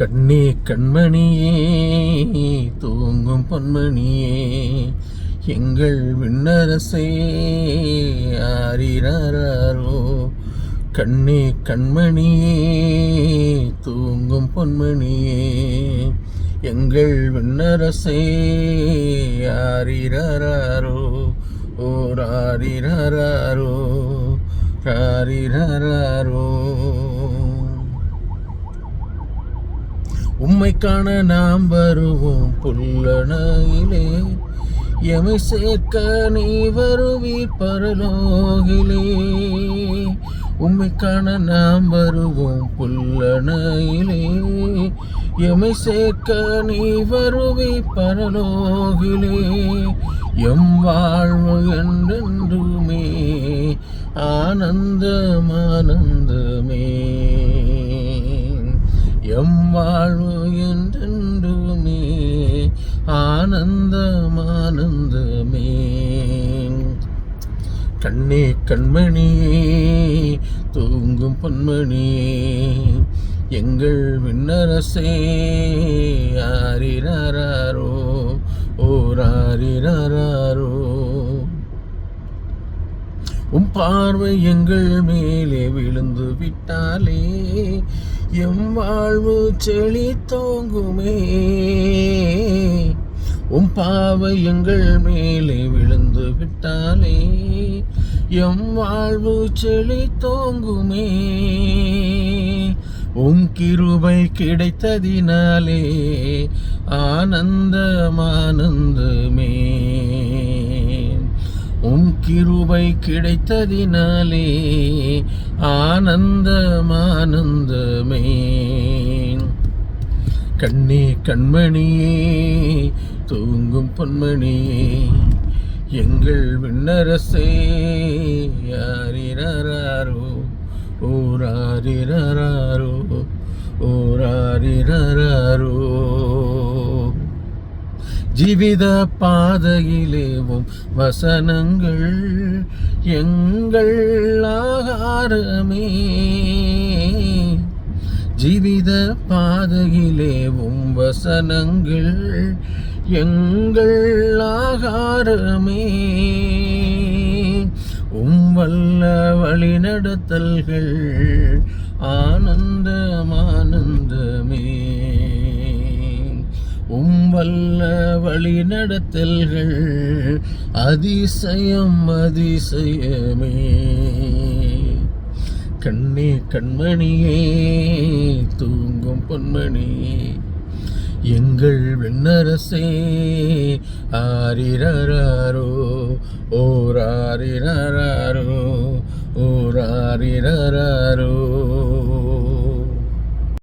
கண்ணே கண்மணியே தூங்கும் பொன்மணியே எங்கள் விண்ணரசே ஆரிராரோ கண்ணே கண்மணியே தூங்கும் பொன்மணியே எங்கள் விண்ணரசே ஆரிராரோ ஓராரிராரோ ராரிராரோ உம்மை காண நாம் வருவோம் புல்லனையிலே எமை சேர்க்க நீ வருவி பரலோகிலே. உம்மை காண நாம் வருவோம் புல்லனையிலே எமை சேர்க்க நீ வருவி பரலோகிலே. எம் வாழ்வு என்றென்றுமே ஆனந்தம் ஆனந்தமே. எம் வாழ்வு என்றென்றுமே ஆனந்தம் ஆனந்தமே கண்ணே கண்மணியே தூங்கும் பொன்மணியே எங்கள் விண்ணரசே ஆரிராரோ ஓராரிராரோ. உம் பார்வை எங்கள் மேலே விழுந்து விட்டாலே எம் வாழ்வு செழி தோங்குமே. உம் பாவை எங்கள் மேலே விழுந்து விட்டாலே எம் வாழ்வு செழி தோங்குமே. உம் கிருபை கிடைத்ததினாலே ஆனந்தமானந்தமே கிருபை கிடைத்ததினாலே ஆனந்தமானந்தமே. கண்ணே கண்மணியே தூங்கும் பொன்மணியே எங்கள் விண்ணரசே யாரிரோ ஓராரிராரோ ஓராரிராரோ ஜீவித பாதையிலேவும் வசனங்கள் எங்கள் ஆகாரமே. ஜீவித பாதையிலேவும் வசனங்கள் எங்கள் ஆகாரமே. உம்வல்ல வழிநடத்தல்கள் ஆனந்தமானந்த வல்ல வழி நடத்தல்கள் அதிசயம் அதிசயமே. கண்ணே கண்மணியே தூங்கும் பொன்மணியே எங்கள் விண்ணரசே ஆரிரோ ஓராரிராரோ ஓராரிராரோ